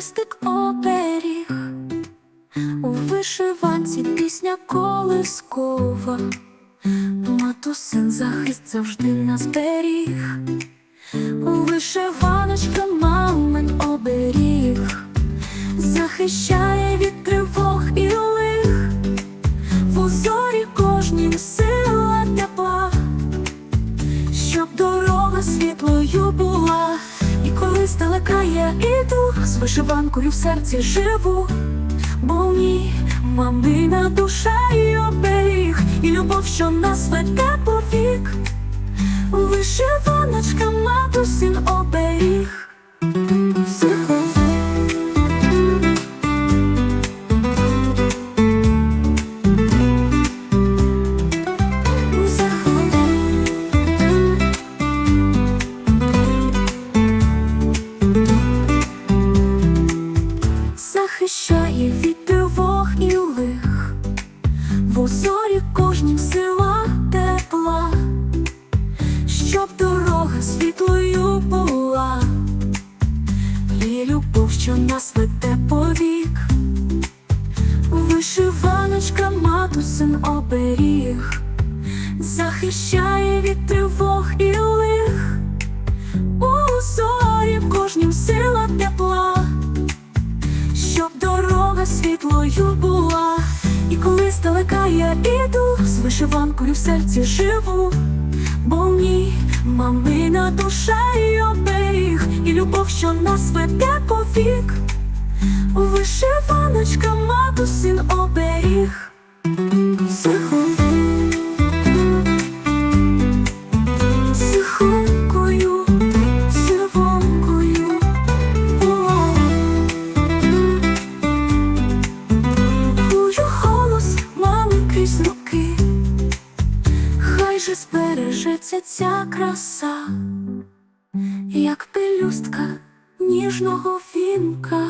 хрестик оберіг, у вишиванці пісня колискова, матусин захист завжди нас беріг, у вишиваночка мамин оберіг, захищає від тривог і лих, в узорі кожній сила тепла, щоб дорога світлою була і коли здалека я іду, з вишиванкою в серці живу, бо мій мамина душа і оберіг, і любов, що нас веде повік, вишиваночка Захищає від тривог і лих, в узорі кожнім сила тепла, щоб дорога світлою була, і любов, що нас веде повік, вишиваночка матусин оберіг, захищає від тривог і лих, у узорі кожнім сила тепла дорога світлою була, і коли здалека я іду, з вишиванкою в серці живу, бо в ній мамина душа і оберіг, і любов, що нас веде повік, вишиваночка матусин збережеться ця краса, як пелюстка ніжного вінка.